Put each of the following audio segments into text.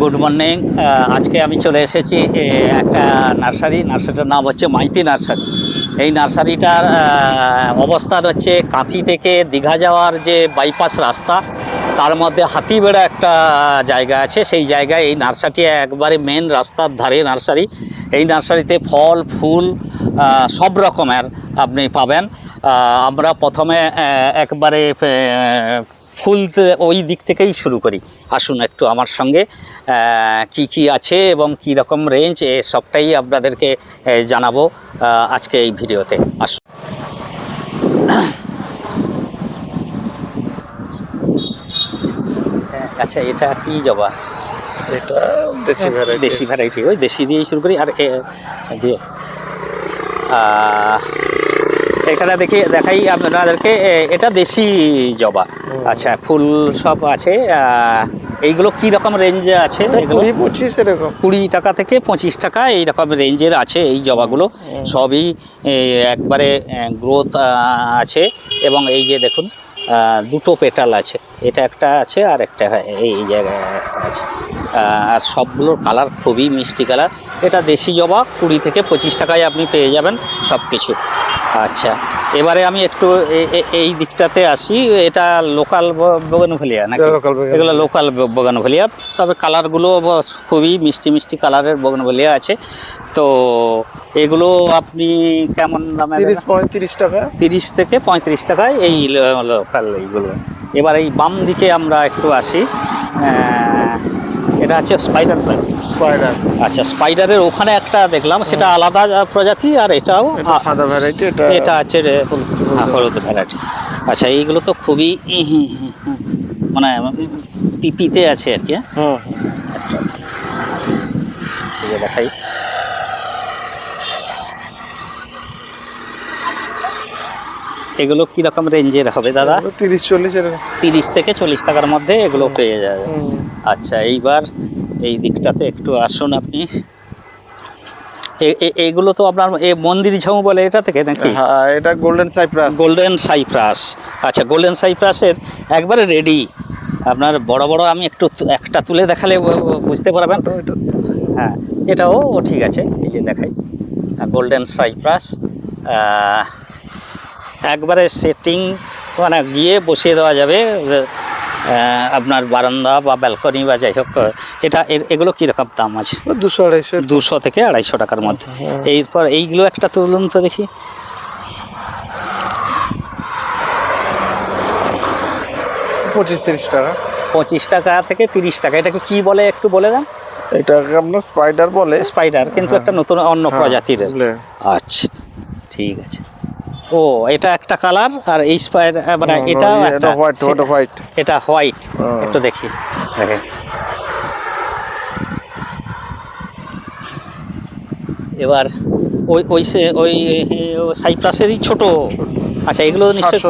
Good morning আজকে আমি চলে এসেছি একটা নার্সারি। নার্সারিটার নাম হচ্ছে মাইতি নার্সারি। এই নার্সারিটার অবস্থান হচ্ছে কাঁথি থেকে দীঘা যাওয়ার যে বাইপাস রাস্তা, তার মধ্যে হাতিবেড়া একটা জায়গা আছে। সেই জায়গায় এই নার্সারিটি একবারে মেন রাস্তার ধারে নার্সারি। এই নার্সারিতে ফল, ফুল সব রকমের আপনি পাবেন। আমরা প্রথমে একবারে ফুল ওই দিক থেকেই শুরু করি। আসুন একটু আমার সঙ্গে কি কি আছে এবং কি রকম রেঞ্জ এ সবটাই আপনাদেরকে জানাব আজকে এই ভিডিওতে। আসুন। হ্যাঁ, আচ্ছা এটা কি জবা? এটা দেশি ভ্যারাইটি দেশি ভ্যারাইটি ওই দেশি দিয়েই শুরু করি। আর দিয়ে এখানে দেখি দেখাই আপনাদেরকে এটা দেশি জবা। আচ্ছা ফুল সব আছে এইগুলো কি রকম রেঞ্জে আছে? কুড়ি পঁচিশ এরকম। কুড়ি টাকা থেকে পঁচিশ টাকা এই রকম রেঞ্জের আছে এই জবাগুলো। সবই একবারে গ্রোথ আছে এবং এই যে দেখুন দুটো পেটাল আছে। এটা একটা আছে আর একটা এই জায়গায় একটা আছে। আর সবগুলোর কালার খুবই মিষ্টি কালার এটা দেশি জবা কুড়ি থেকে পঁচিশ টাকায় আপনি পেয়ে যাবেন সব কিছু আচ্ছা এবারে আমি একটু এই দিকটাতে আসি এটা লোকাল বগনভলিয়া নাকি? এগুলো লোকাল বগনভলিয়া তবে কালারগুলো খুবই মিষ্টি মিষ্টি কালারের বগনভলিয়া আছে। তো এগুলো আপনি কেমন দামে তিরিশ পঁয়ত্রিশ টাকা। তিরিশ থেকে পঁয়ত্রিশ টাকায় এই লোকাল এইগুলো। এবার এই বাম দিকে আমরা একটু আসি। এটা হচ্ছে স্পাইডার প্ল্যান্ট স্পাইডার আচ্ছা স্পাইডারের ওখানে একটা দেখলাম সেটা আলাদা প্রজাতি আর এটাও এটা সাদা ভ্যারাইটি এটা আছে রে, হ্যাঁ, হলুদ। ভ্যারাইটি আচ্ছা এইগুলো তো খুবই মানে পিপিতে আছে আর কি হ্যাঁ? এই দেখাই। এগুলো কি রকম রেঞ্জের হবে দাদা? এগুলো তিরিশ চল্লিশ এরকম। তিরিশ থেকে চল্লিশ টাকার মধ্যে এগুলো পেয়ে যাবে। আচ্ছা এইবার এই দিকটাতে একটু আসুন আপনি। এ- এ- তো আপনার এ মন্দির ঝাউ বলে এটা থেকে নাকি? হ্যাঁ এটা গোল্ডেন সাইপ্রাস গোল্ডেন সাইপ্রাস আচ্ছা গোল্ডেন সাইপ্রাসের একবারে রেডি আপনার বড় বড় আমি একটু একটা তুলে দেখালে বুঝতে পারবেন? হ্যাঁ এটাও ঠিক আছে এই যে দেখাই। গোল্ডেন সাইপ্রাস একবারে সেটিং মানে গিয়ে বসিয়ে দেওয়া যাবে আপনার বারান্দা বা ব্যালকনি বা যাই হোক এটা এগুলো কীরকম দাম আছে? দুশো আড়াইশো। দুশো থেকে আড়াইশো টাকার মধ্যে। হুম। এরপর এইগুলো একটা তুলুন তো দেখি। পঁচিশ তিরিশ টাকা। পঁচিশ টাকা থেকে তিরিশ টাকা এটাকে কি বলে একটু বলে দেন? এটাকে আপনার স্পাইডার বলে। স্পাইডার কিন্তু একটা নতুন অন্য হ্যাঁ, প্রজাতির। আচ্ছা ঠিক আছে। ও এটা একটা কালার আর এই স্পাইডার মানে এটা এটা হোয়াইট ওটা হোয়াইট। এটা হোয়াইট। একটু দেখি। এবার ওই ওই সে ওই সাইপ্রাসেরই ছোট। আচ্ছা এগুলো নিশ্চয়ই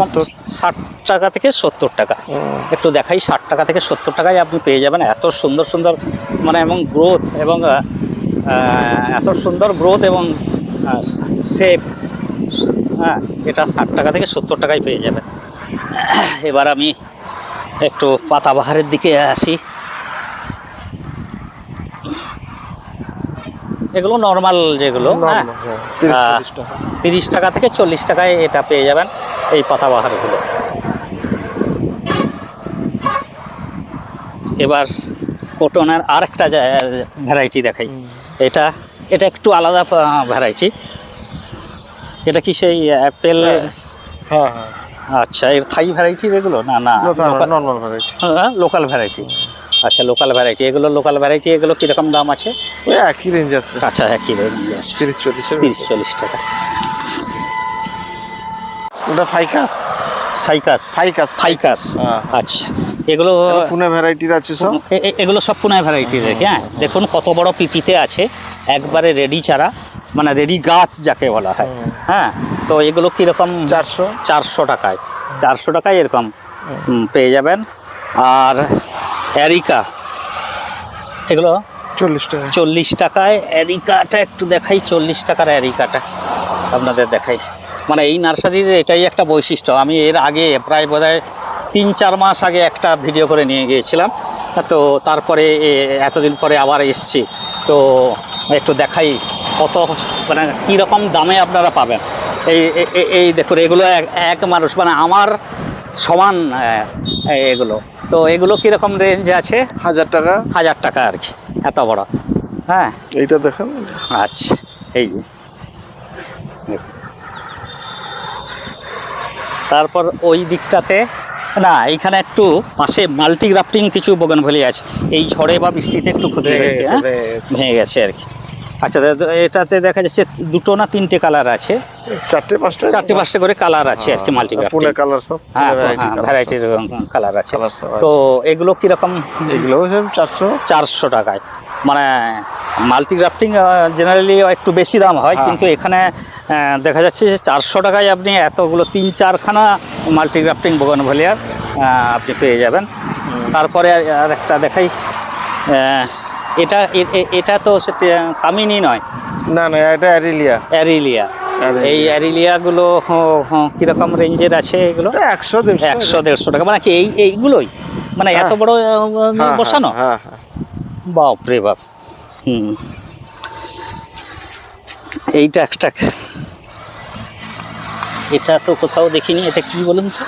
ষাট টাকা থেকে সত্তর টাকা। একটু দেখাই ষাট টাকা থেকে সত্তর টাকায় আপনি পেয়ে যাবেন। এত সুন্দর সুন্দর মানে এবং গ্রোথ এবং এত সুন্দর গ্রোথ এবং শেপ হ্যাঁ এটা ষাট টাকা থেকে সত্তর টাকায় পেয়ে যাবেন। এবার আমি একটু পাতাবাহারের দিকে আসি। এগুলো নর্মাল যেগুলো হ্যাঁ তিরিশ টাকা। তিরিশ টাকা থেকে চল্লিশ টাকায় এটা পেয়ে যাবেন এই পাতাবাহারগুলো এবার কটনের আরেকটা ভ্যারাইটি দেখাই। এটা এটা একটু আলাদা ভ্যারাইটি এটা কি সেই অ্যাপেল হ্যাঁ হ্যাঁ আচ্ছা এর থাই ভ্যারাইটি এগুলো? না না। নর্মাল ভ্যারাইটি হ্যাঁ লোকাল ভ্যারাইটি আচ্ছা লোকাল ভ্যারাইটি এগুলো লোকাল ভ্যারাইটি এগুলো কীরকম দাম আছে? ওই একই রেঞ্জ আছে। আচ্ছা একই রেঞ্জ আছে। তিরিশ চল্লিশের তিরিশ চল্লিশ টাকা। ওটা ফাইকাস সাইকাস ফাইকাস ফাইকাস। আচ্ছা এগুলো পুনে ভ্যারাইটির আছে সব? এগুলো সব পুনায় ভ্যারাইটির হ্যাঁ। দেখুন কত বড় পিপিতে আছে। একবারে রেডি চারা। মানে রেডি গাছ যাকে বলা হয়। হ্যাঁ তো এগুলো কীরকম? চারশো। চারশো টাকায়। চারশো টাকায় এরকম পেয়ে যাবেন। আর অ্যারিকা এগুলো? চল্লিশ টাকা চল্লিশ টাকায়। অ্যারিকাটা একটু দেখাই চল্লিশ টাকার অ্যারিকাটা আপনাদের দেখাই। মানে এই নার্সারির এটাই একটা বৈশিষ্ট্য। আমি এর আগে প্রায় বোধহয় তিন চার মাস আগে একটা ভিডিও করে নিয়ে গিয়েছিলাম। তো তারপরে এ, এতদিন পরে আবার এসছি। তো একটু দেখাই কত মানে কীরকম দামে আপনারা পাবেন? এই এই দেখুন এগুলো এক- মানুষ মানে আমার সমান এগুলো। তো এগুলো কীরকম রেঞ্জ আছে? হাজার টাকা। হাজার টাকা আর কি এত বড়। হ্যাঁ? এইটা দেখেন। আচ্ছা এই যে। তারপর ওই দিকটাতে না এইখানে একটু পাশে মাল্টি গ্রাফটিং কিছু বগনভেলি আছে। এই ঝড়ে বা বৃষ্টিতে একটু ক্ষতি গেছে, হ্যাঁ? গেছে। ভেঙে গেছে আর কি। আচ্ছা এটাতে দেখা যাচ্ছে দুটো না তিনটে কালার আছে? চারটে পাঁচটা? চারটে পাঁচটা করে কালার আছে আর কি মাল্টি গ্রাফটিং কালার সব হ্যাঁ হ্যাঁ ভ্যারাইটির কালার আছে। তো এগুলো কীরকম। এগুলো চারশো। চারশো টাকায়। মানে মাল্টিগ্রাফটিং জেনারেলি একটু বেশি দাম হয় হ্যাঁ। কিন্তু এখানে দেখা যাচ্ছে যে চারশো টাকায় আপনি এতগুলো তিন চারখানা মাল্টিগ্রাফটিং বোগান ভলিয়ার আপনি পেয়ে যাবেন। তারপরে আর- একটা দেখাই এটা এটা তো কামিনী নয়। না না এটা অ্যারিলিয়া। অ্যারিলিয়া। এই অ্যারিলিয়াগুলো কীরকম রেঞ্জের আছে এগুলো? একশো একশো দেড়শো টাকা। মানে কি এই এইগুলোই? মানে এত হ্যাঁ। বড় হ্যাঁ, বসানো? হ্যাঁ। বাপ রে বাপ। হুম। এইটা একটা। এটা তো কোথাও দেখিনি। এটা কি বলুন তো?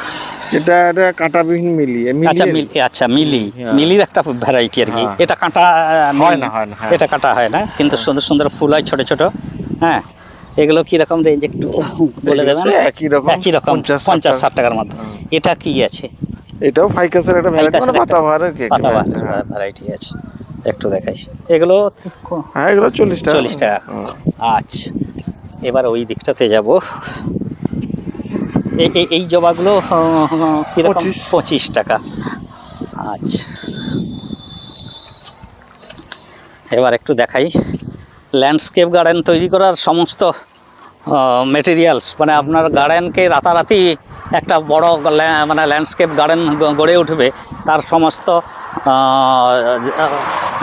এটা এটা কাঁটাবিহীন মিলি আচ্ছা মিলি। আচ্ছা মিলি। হ্যাঁ। মিলির একটা ভ্যারাইটি আর কি। হ্যাঁ। এটা কাঁটা হয় না, হয় না। এটা কাটা হয় না কিন্তু সুন্দর সুন্দর ফুল হয় ছোট ছোট। হ্যাঁ এগুলো কীরকম রেঞ্জ একটু বলে দেবেন? একই রকম, একই রকম পঞ্চাশ ষাট টাকার মধ্যে এটা কি আছে? এটাও ফাইকাসের একটা ভ্যারাইটি মানে পাতাবাহার আর কি একটা পাতা variety, হ্যাঁ। ভ্যারাইটি আছে। একটু দেখাই। এগুলো হ্যাঁ এগুলো চল্লিশ টাকা। চল্লিশ টাকা। আচ্ছা এবার ওই দিকটাতে যাব। এই জবাগুলো আহ, পঁচিশ। টাকা। আচ্ছা। এবার একটু দেখাই। ল্যান্ডস্কেপ গার্ডেন তৈরি করার সমস্ত মেটেরিয়ালস মানে আপনার গার্ডেনকে রাতারাতি একটা বড় মানে ল্যান্ডস্কেপ গার্ডেন গড়ে উঠবে। তার সমস্ত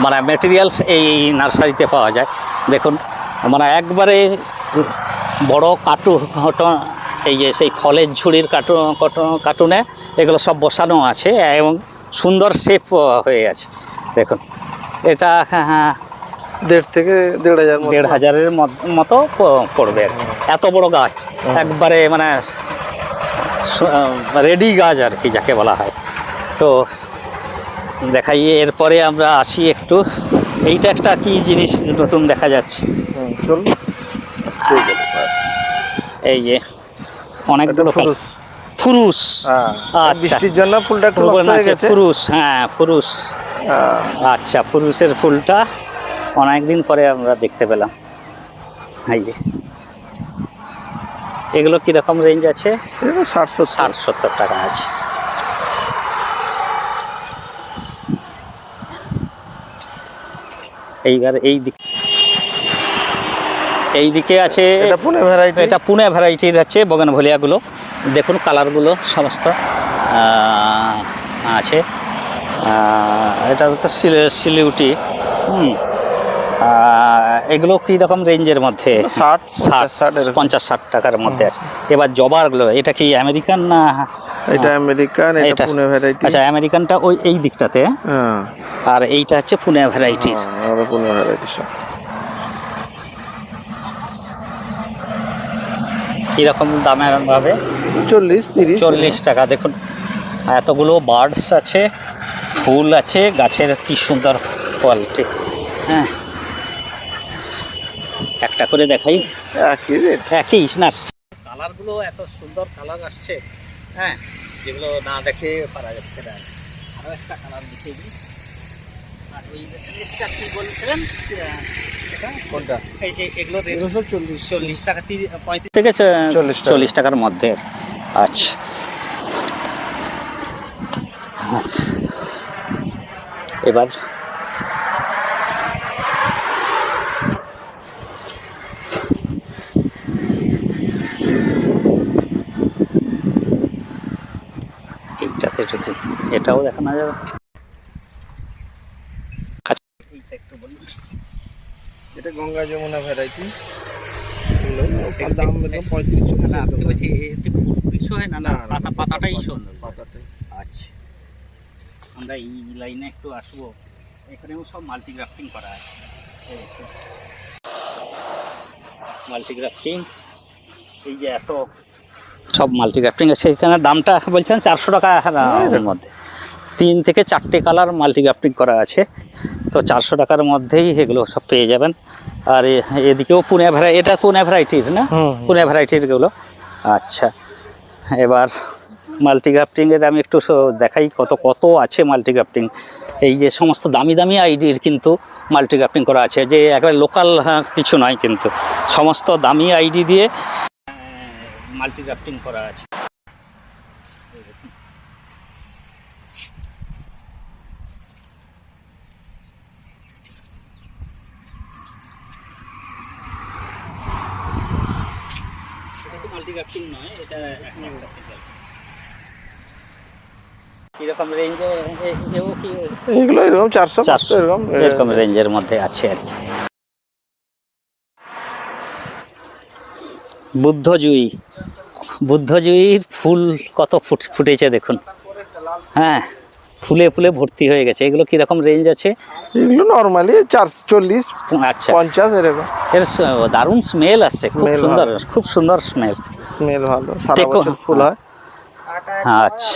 মানে মেটেরিয়ালস এই নার্সারিতে পাওয়া যায়। দেখুন মানে একবারে বড় কার্টু এই যে সেই ফলের ঝুড়ির কার্টু কার্টু- কার্টুনে এগুলো সব বসানো আছে এবং সুন্দর শেপ হয়ে আছে দেখুন এটা হ্যাঁ দেড় থেকে দেড় হাজার দেড় হাজারের মত- মতো পড়বে আর এত বড় গাছ একবারে মানে রেডি গাছ আর কি যাকে বলা হয়। তো দেখাই এরপরে আমরা আসি একটু এইটা একটা কি জিনিস নতুন দেখা যাচ্ছে? ব্যাস। এই যে অনেকগুলো ফুরুস। হ্যাঁ আচ্ছা। বৃষ্টির জন্য ফুলটা একটু নষ্ট হয়ে গেছে। ফুরুস হ্যাঁ ফুরুস। হ্যাঁ, আচ্ছা ফুরুসের ফুলটা অনেক দিন পরে আমরা দেখতে পেলাম। এই যে। এগুলো কীরকম রেঞ্জ আছে? ষাট ষাট সত্তর টাকা আছে। এইবার এই দিক এই দিকে আছে এটা পুনে ভ্যারাইটি এটা পুনে ভ্যারাইটির আছে বগান ভলিয়াগুলো। দেখুন কালারগুলো সমস্ত আছে। এটা সিলে- সিলিউটি হুম। এগুলো কী রকম রেঞ্জের মধ্যে? ষাট ষাট ষাট পঞ্চাশ ষাট টাকার মধ্যে আছে। এবার জবারগুলো এটা কি আমেরিকান না? এটা আমেরিকান এটা পুনে ভ্যারাইটি আচ্ছা আমেরিকানটা ওই এই দিকটাতে। হ্যাঁ। আর এইটা হচ্ছে পুনে ভ্যারাইটির পুনে ভ্যারাইটি কীরকম দামের ভাবে? চল্লিশ তিরিশ। চল্লিশ টাকা। দেখুন এতগুলো বার্ডস আছে ফুল আছে গাছের কি সুন্দর কোয়ালিটি হ্যাঁ। একটা করে দেখাই। একই রেট একই না। কালারগুলো এত সুন্দর কালার আসছে হ্যাঁ যেগুলো না দেখে পারা যাচ্ছে না। আরও একটা কালার দেখে দিই। আর ওই এটা কি বলছিলেন? কোনটা? এই এই- এগুলো এগুলো চল্লিশ। চল্লিশ টাকা তিরিশ পঁয়ত্রিশ থেকে চল্লিশ চল্লিশ টাকার মধ্যে। আচ্ছা। আচ্ছা। এবার এইটাতে ঢুকি এটাও দেখানো যাবে আচ্ছা এইটা একটু বলুন এটা গঙ্গা যমুনা ভ্যারাইটি দাম পঁয়ত্রিশ না বলছি একটু ফুল ইস্যু হয় না পাতা পাতাটাই আচ্ছা। আমরা এই লাইনে একটু আসব। এখানেও সব মাল্টিগ্রাফটিং করা আছে। এই যে এত সব আছে। এখানে দামটা বলছেন চারশো টাকা এর মধ্যে। তিন থেকে চারটে কালার মাল্টিগ্রাফটিং করা আছে। তো চারশো টাকার মধ্যেই এগুলো সব পেয়ে যাবেন। আর এদিকেও পুনে ভ্যারাই এটা পুনে ভ্যারাইটির না? পুনে ভ্যারাইটিরগুলো আচ্ছা এবার মাল্টিগ্রাফটিংয়ের আমি একটু দেখাই কত কত আছে মাল্টিগ্রাফটিং এই যে সমস্ত দামি দামি আইডির কিন্তু মাল্টিগ্রাফটিং করা আছে। যে একেবারে লোকাল কিছু নয় কিন্তু। সমস্ত দামি আইডি দিয়ে মাল্টিগ্রাফটিং করা আছে এই দেখুন। এটা তো মাল্টিগ্রাফটিং নয় এটা একটা একটা সিঙ্গেল কীরকম রেঞ্জে এও কি এগুলো এরকম চারশো চারশো এরকম এরকম রেঞ্জের মধ্যে আছে আর কি। বুদ্ধজুয়ী বুদ্ধজুয়ীর ফুল কত ফুট ফুটেছে দেখুন। হ্যাঁ ফুলে ফুলে ভর্তি হয়ে গেছে। এগুলো কীরকম রেঞ্জ আছে? এগুলো নর্মালি চারশো চল্লিশ আচ্ছা। পঞ্চাশ এরকম। এর দারুণ স্মেল আসছে। খুব সুন্দর খুব সুন্দর স্মেল স্মেল ভালো। ফুল হয়। আচ্ছা।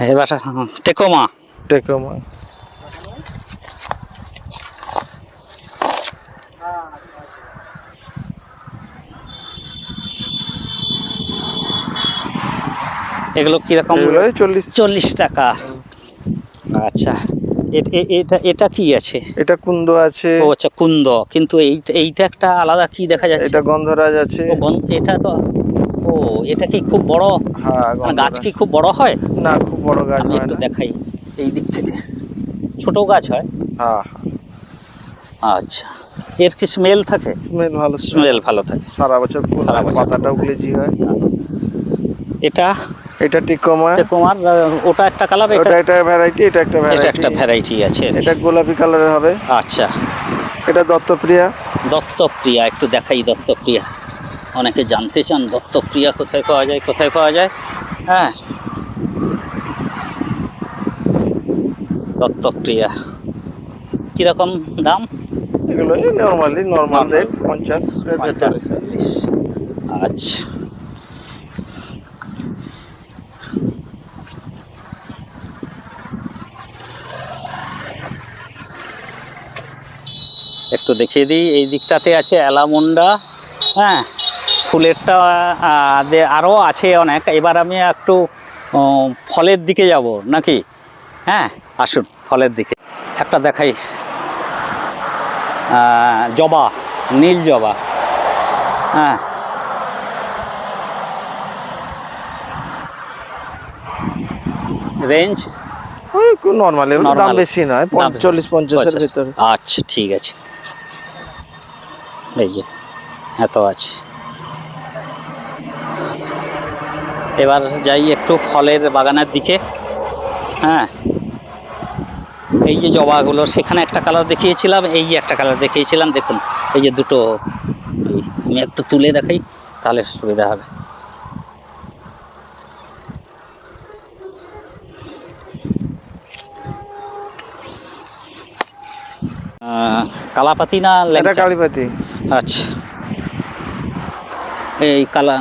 এবার হ্যাঁ, টেকোমা। টেকোমা। এগুলো কীরকম? চল্লিশ। চল্লিশ টাকা। আচ্ছা এ- এ- এটা এটা কি আছে? এটা কুন্দ আছে। ও আচ্ছা কুন্দ। কিন্তু এইটা এইটা একটা আলাদা কি দেখা যাচ্ছে? এটা গন্ধরাজ আছে। এটা তো ও এটা কি খুব বড়? হ্যাঁ মানে গাছ কি খুব বড় হয়? না খুব বড় গাছ আমি একটু দেখাই এই দিক থেকে। ছোট গাছ হয়? হ্যাঁ। আচ্ছা। এর কি স্মেল থাকে? স্মেল ভালো স্মেল ভালো থাকে। সারা বছর সারা বছর পাতাটাও গুলেজি হয়। এটা? এটা টিকোমা। তোমার ওটা একটা কালার এটা? এটা একটা ভ্যারাইটি এটা একটা ভ্যারাইটি এটা একটা ভ্যারাইটি আছে এটা গোলাপি কালারের হবে। আচ্ছা। এটা দত্তপ্রিয়া। দত্তপ্রিয়া একটু দেখাই দত্তপ্রিয়া। অনেকে জানতে চান দত্তপ্রিয়া কোথায় পাওয়া যায় কোথায় পাওয়া যায়? হ্যাঁ। দত্তপ্রিয়া কীরকম দাম? এগুলো নর্মালি নর্মাল রেট পঞ্চাশ পঞ্চাশ চল্লিশ। আচ্ছা। একটু দেখিয়ে দিই এই দিকটাতে আছে অ্যালামুন্ডা। হ্যাঁ। ফুলেরটা আরও আছে অনেক। এবার আমি একটু ফলের দিকে যাব নাকি? হ্যাঁ আসুন ফলের দিকে। একটা দেখাই। জবা নীল জবা। হ্যাঁ। রেঞ্জ? ওই নর্মাল দাম বেশি নয় চল্লিশ পঞ্চাশের ভিতরে। আচ্ছা ঠিক আছে। এই যে এত আছে। এবার যাই একটু ফলের বাগানের দিকে। হ্যাঁ। এই যে জবাগুলো সেখানে একটা কালার দেখিয়েছিলাম এই যে একটা কালার দেখিয়েছিলাম দেখুন এই যে দুটো। আমি একটু তুলে দেখাই তাহলে সুবিধা হবে। কালাপাতি না? কালীপাতি। আচ্ছা। এই কালা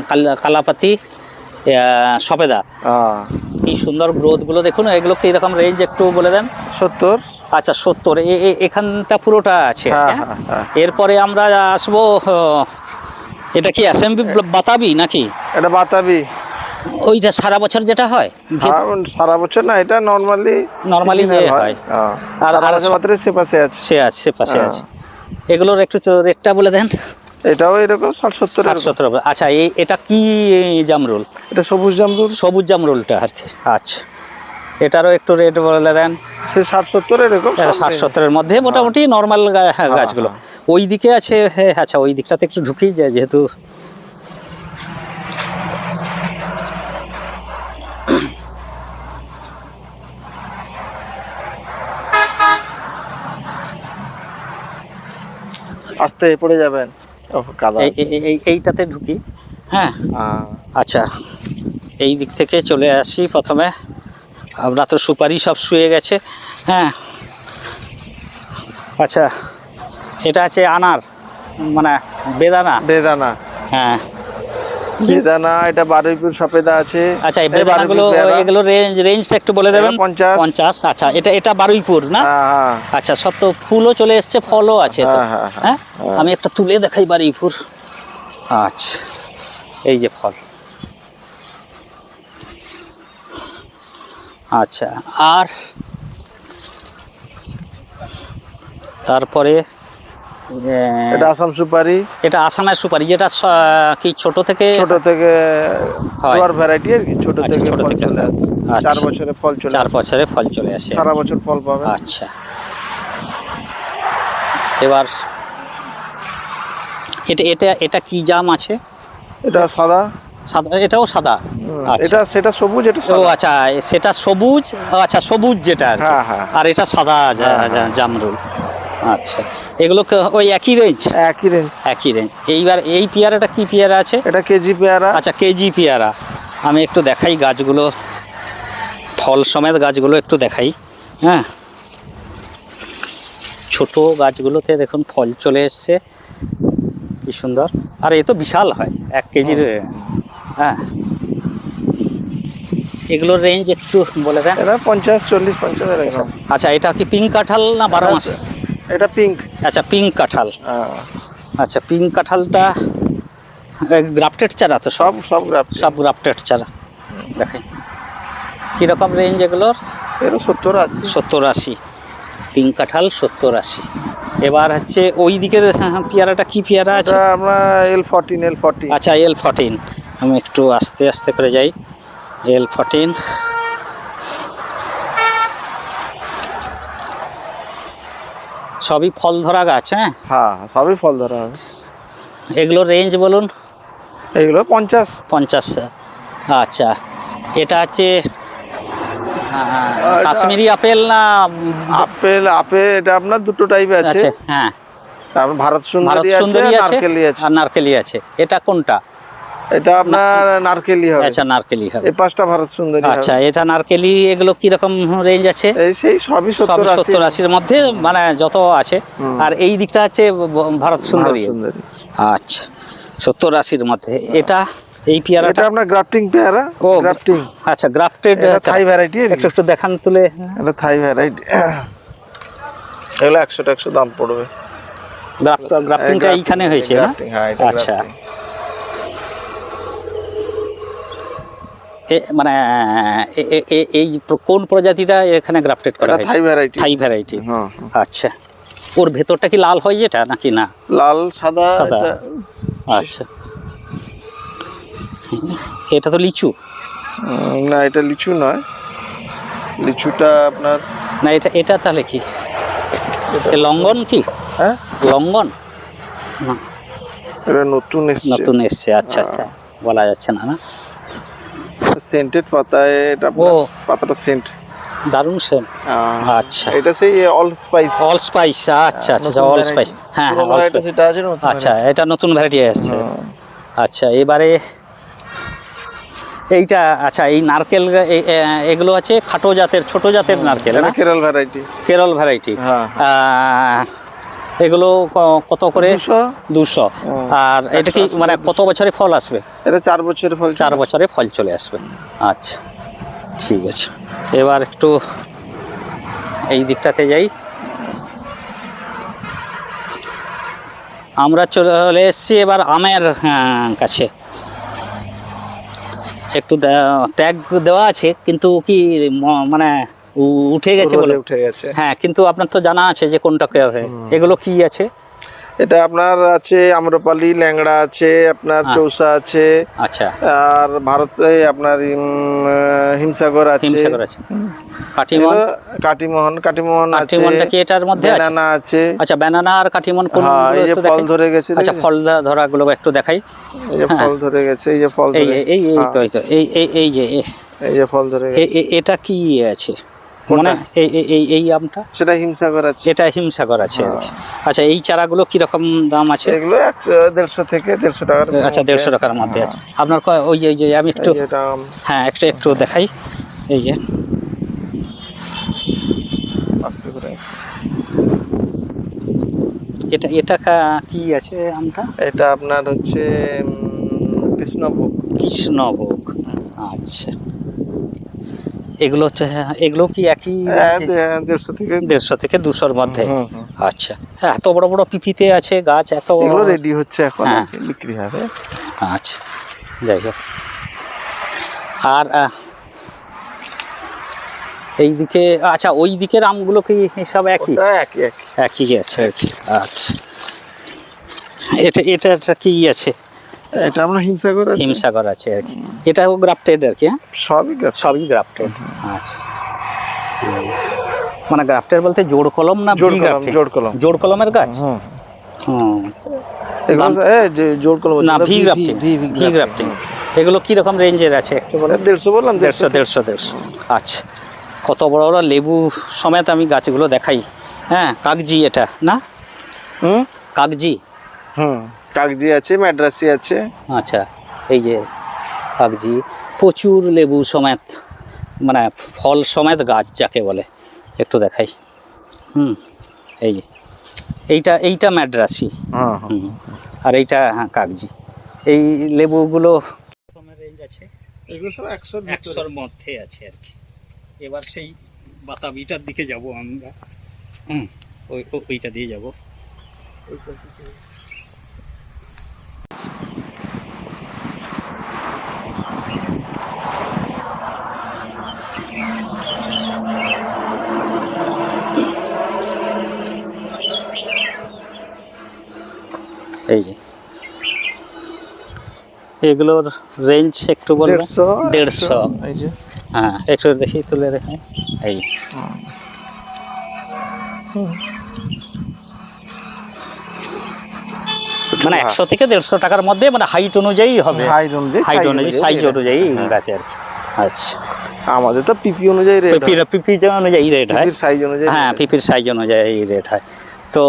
কালাপাতি আহ, কি সুন্দর গ্রোথগুলো দেখুন এগুলো কি রকম রেঞ্জ একটু বলে দেন। সত্তর। আচ্ছা সত্তর। এখানটা পুরোটা আছে হ্যাঁ হ্যাঁ? হ্যাঁ এরপরে আমরা আসব এটা কি অ্যাসেম্বলি বাতাবি নাকি? এটা বাতাবি। ওইটা সারা বছর যেটা হয়? সারা বছর না এটা নর্মালি Normally যে হয়। আর- আর সে পাশে আছে। সে আছে সে পাশে। আছে। এগুলোর একটু রেটটা বলে দেন। এটাও এরকম ষাট সত্তর ষাট সত্তর আচ্ছা এই এটা কি জামরুল এটা সবুজ জামরুল সবুজ জামরুলটা আর কি। আচ্ছা। এটারও একটু রেট বলে দেন। সে ষাট সত্তর এরকম ষাট সত্তরের মধ্যে মোটামুটি নর্মাল হ্যাঁ, গাছগুলো। ওই দিকে আছে হ্যাঁ আচ্ছা ওই দিকটাতে একটু ঢুকেই যায় যেহেতু। আস্তে পড়ে যাবেন। এইটাতে ঢুকি। হ্যাঁ। আচ্ছা এই দিক থেকে চলে আসি প্রথমে। আপনার তো সুপারি সব শুয়ে গেছে। হ্যাঁ। আচ্ছা এটা আছে আনার মানে বেদানা। বেদানা। হ্যাঁ। বেদানা এটা বারুইপুর সফেদা আছে। আচ্ছা এই বেদানাগুলো এগুলো রেঞ্জ রেঞ্জটা একটু বলে দেবেন। এটা পঞ্চাশ। পঞ্চাশ আচ্ছা এটা এটা বারুইপুর না? হ্যাঁ হ্যাঁ। আচ্ছা সব তো ফুলও চলে এসছে ফলও আছে তো। হ্যাঁ, হ্যাঁ। আমি একটা তুলে দেখাই বারুইপুর। আচ্ছা এই যে ফল। আচ্ছা আর তারপরে এটা আসাম সুপারি। এটা আসামের সুপারি যেটা কি ছোট থেকে? ছোট থেকে হয়। দুয়ার ভ্যারাইটি ছোট আচ্ছা, থেকে ছোট থেকে। আসে। আচ্ছা। চার বছরে ফল চলে চার বছরে ফল চলে আসে। সারা বছর ফল পাবে আচ্ছা। এবার এটা এটা এটা কি জাম আছে? এটা সাদা। সাদা এটাও সাদা? আচ্ছা। এটা সেটা সবুজ এটা ও আচ্ছা সেটা সবুজ আচ্ছা সবুজ যেটা আর হ্যাঁ, হ্যাঁ। এটা সাদা হ্যাঁ, হ্যাঁ। জামরুল। আচ্ছা। এগুলো ওই একই রেঞ্জ একই রেঞ্জ একই রেঞ্জ এইবার এই পেয়ারাটা কি পেয়ারা আছে? এটা কেজি পেয়ারা। আচ্ছা কেজি পেয়ারা। আমি একটু দেখাই গাছগুলো ফল সমেত গাছগুলো একটু দেখাই। হ্যাঁ। ছোট গাছগুলোতে দেখুন ফল চলে এসছে। কি সুন্দর। আর এ তো বিশাল হয় এক কেজির হ্যাঁ। এগুলোর রেঞ্জ একটু বলে দেন। এটা পঞ্চাশ চল্লিশ পঞ্চাশ আচ্ছা এটা কি পিঙ্ক কাঁঠাল না বারো মাস? এটা পিঙ্ক আচ্ছা পিঙ্ক কাঁঠাল। আচ্ছা পিঙ্ক কাঁঠালটা গ্রাফটেড চারা তো সব? সব সব গ্রাফ সব গ্রাফটেড চারা। দেখাই কীরকম রেঞ্জ এগুলোর? এটা সত্তর আশি। সত্তর আশি। পিঙ্ক কাঁঠাল সত্তর আশি। এবার হচ্ছে ওই দিকের হ্যাঁ, পেয়ারাটা কি পেয়ারা আছে? আমরা এল ফর্টিন এল ফোরটিন আচ্ছা এল ফর্টিন আমি একটু আস্তে আস্তে করে যাই। এল ফর্টিন সবই ফল ধরা গাছ হ্যাঁ? হ্যাঁ সবই ফল ধরা হবে এগুলোর রেঞ্জ বলুন? এগুলো পঞ্চাশ। পঞ্চাশ আচ্ছা এটা আছে কাশ্মীরি আপেল না আপেল আপেল এটা আপনার দুটো টাইপ আছে। আছে হ্যাঁ। ভারত সুন্দরী আছে সুন্দরী আছে নারকেলি আছে। আর নারকেলি আছে। এটা কোনটা? এটা আপনার নারকেলি। হবে। আচ্ছা নারকেলি হবে। এই পাঁচটা ভারত সুন্দরী আচ্ছা এটা নারকেলি এগুলো কীরকম রেঞ্জ আছে? এই সেই সবই সব সত্তর আশি। সত্তর আশির মধ্যে মানে যত আছে। আর এই দিকটা আছে ভারত সুন্দরী ভারত সুন্দরী। আচ্ছা সত্তর আশির মধ্যে। এটা এই পেয়ারাটা? এটা আপনার গ্রাফটিং পেয়ারা। ও গ্রাফটিং। আচ্ছা গ্রাফটেড থাই ভ্যারাইটি একটু একটু দেখান তুলে। এটা থাই ভ্যারাইটি এগুলো একশো একশো দাম পড়বে। গ্রাফটিংটা এইখানে হয়েছে না? হ্যাঁ, আচ্ছা। মানে এই কোন প্রজাতিটা এখানে গ্রাফটেড করা এটা হয়েছে? থাই ভ্যারাইটি থাই ভ্যারাইটি হ্যাঁ হ্যাঁ। আচ্ছা। ওর ভেতরটা কি লাল হয় যেটা নাকি না? লাল সাদা সাদা। আচ্ছা। এটা তো লিচু। না এটা লিচু নয়। লিচুটা আপনার না এটা এটা তাহলে কি? এ লঙ্ঘন কি? হ্যাঁ? লঙ্ঘন না, এটা নতুন এসছে। নতুন এসছে আচ্ছা আচ্ছা। বলা যাচ্ছে না না? সেন্টেড পাতায় এটা ও। পাতাটা সেন্ট। দারুণ সেম আচ্ছা। এটা সেই অল স্পাইস অল স্পাইস আচ্ছা আচ্ছা অল স্পাইস হ্যাঁ হ্যাঁ এটা সেটা আছে আচ্ছা এটা নতুন ভ্যারাইটি variety। আচ্ছা এবারে এইটা আচ্ছা এই নারকেল এগুলো আছে খাটো জাতের ছোট জাতের নারকেল না? কেরল ভ্যারাইটি কেরল ভ্যারাইটি হ্যাঁ। এগুলো কত করে? দুশো। আর এটা কি মানে কত বছরে ফল আসবে? এটা চার বছরের ফল চার বছরে ফল চলে আসবে। আচ্ছা ঠিক আছে। এবার একটু এই দিকটাতে যাই। আমরা চলে এসেছি এবার আমের হ্যাঁ, কাছে। একটু ট্যাগ দেওয়া আছে কিন্তু কি মানে উঠে গেছে বলে। উঠে গেছে। হ্যাঁ কিন্তু আপনার তো জানা আছে যে কোনটা কে এগুলো কি আছে? এটা আপনার আছে আম্রপালি ল্যাংড়া আছে আপনার হ্যাঁ। চৌসা আছে আচ্ছা। আর ভারতে আপনার হিমসাগর আছে। হিমসাগর আছে। এগুলো কাটিমোহন কাটিমোহন আছে। কাঠিমনটা কি এটার মধ্যে আছে? বেনানা আছে। আচ্ছা ব্যানানা আর কাঠিমন কোন হ্যাঁ এই যে ফল ধরে গেছে আচ্ছা ফল ধরা গুলো একটু দেখাই। এই যে ফল ধরে গেছে এই যে ফল এই ধরে এই এই তো এই তো এই এই এই যে এই যে ফল ধরে গেছে। এটা কি আছে? মানে এই এই- এই আমটা? সেটা হিমসাগর আছে। এটা হিমসাগর আছে। হ্যাঁ। আচ্ছা এই চারাগুলো কি রকম দাম আছে? এগুলো একশো দেড়শো থেকে দেড়শো টাকার আচ্ছা দেড়শো টাকার মধ্যে আছে। আপনার ক- ওই যে যে আমি একটু। হ্যাঁ একটা একটু দেখাই। এই যে। এটা এটা কি আছে আমটা? এটা আপনার হচ্ছে কৃষ্ণভোগ। কৃষ্ণভোগ। আচ্ছা। এগুলো হচ্ছে এগুলো কি একই হ্যাঁ, দেড়শো থেকে দেড়শো থেকে দুশোর মধ্যে। আচ্ছা। হ্যাঁ এত বড় বড় পিপিতে আছে গাছ এত এগুলো রেডি হচ্ছে এখন হ্যাঁ। বিক্রি হবে। আচ্ছা যাই হোক। আর আহ, এইদিকে আচ্ছা ওই দিকের আমগুলো কি সব একই? একই একই। একই আছে আচ্ছা। এটা এটা কি আছে? এটা আমরা হিমসাগর আছে। হিমসাগর আছে আর কি। এটাও গ্রাফটেড আর কি হ্যাঁ? সবই সবই গ্রাফটেড আচ্ছা। মানে গ্রাফটেড বলতে জোড় কলম না জোড় কলম জোড় কলম। জোড় কলমের গাছ? হুম। এগুলো যে জোড় কলম না ভি গ্রাফটিং ভি গ্রাফটিং এগুলো কি রকম রেঞ্জের আছে একটু বলে? দেড়শো বললাম দেড়শো। দেড়শো দেড়শো আচ্ছা। কত বড় বড় লেবু সমেত আমি গাছগুলো দেখাই। হ্যাঁ কাগজি এটা না? হুম? কাগজি হুম। কাগজি আছে ম্যাড্রাসি আছে। আচ্ছা এই যে কাগজি প্রচুর লেবু সমেত মানে ফল সমেত গাছ যাকে বলে একটু দেখাই। হুম এই যে এইটা এইটা ম্যাড্রাসি হ্যাঁ হ্যাঁ। হুম আর এইটা হ্যাঁ কাগজি। এই লেবুগুলো রেঞ্জ আছে এগুলো সব একশো একশোর মধ্যে আছে আর কি। এবার সেই বাতাবিটার দিকে যাব আমরা। হুম ওই ওইটা দিয়ে যাব। এই যে। এগুলোর রেঞ্জ একটু বলবেন দেড়শো। হ্যাঁ একটু দেখি তুলে দেখে। এই মানে একশো থেকে দেড়শো টাকার মধ্যে মানে হাইট অনুযায়ী হবে। হাইট অনুযায়ী হাইট অনুযায়ী সাইজ অনুযায়ী হ্যাঁ। গাছে আর কি। আচ্ছা। আমাদের তো পিপি অনুযায়ী রেট পিপির পিপি অনুযায়ী রেট হয়। সাইজ অনুযায়ী হ্যাঁ পিপির সাইজ অনুযায়ী রেট হয়। তো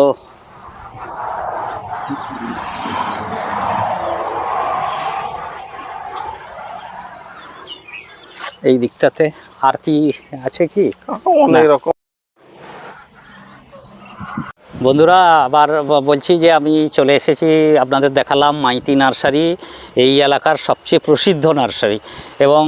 এই দিকটাতে আর কি আছে কি? অনেক রকম। বন্ধুরা, আবার বলছি যে আমি চলে এসেছি, আপনাদের দেখালাম মাইতি নার্সারি, এই এলাকার সবচেয়ে প্রসিদ্ধ নার্সারি। এবং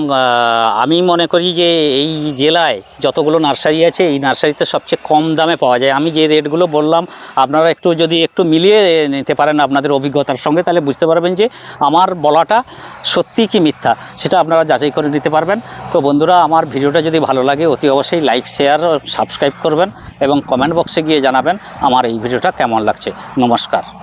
আমি মনে করি যে এই জেলায় যতগুলো নার্সারি আছে, এই নার্সারিতে সবচেয়ে কম দামে পাওয়া যায়। আমি যে রেটগুলো বললাম, আপনারা একটু যদি একটু মিলিয়ে নিতে পারেন আপনাদের অভিজ্ঞতার সঙ্গে, তাহলে বুঝতে পারবেন যে আমার বলাটা সত্যি কি মিথ্যা, সেটা আপনারা যাচাই করে নিতে পারবেন। তো বন্ধুরা, আমার ভিডিওটা যদি ভালো লাগে, অতি অবশ্যই লাইক, শেয়ার, সাবস্ক্রাইব করবেন এবং কমেন্ট বক্সে গিয়ে জানাবেন আমার এই ভিডিওটা কেমন লাগছে? নমস্কার।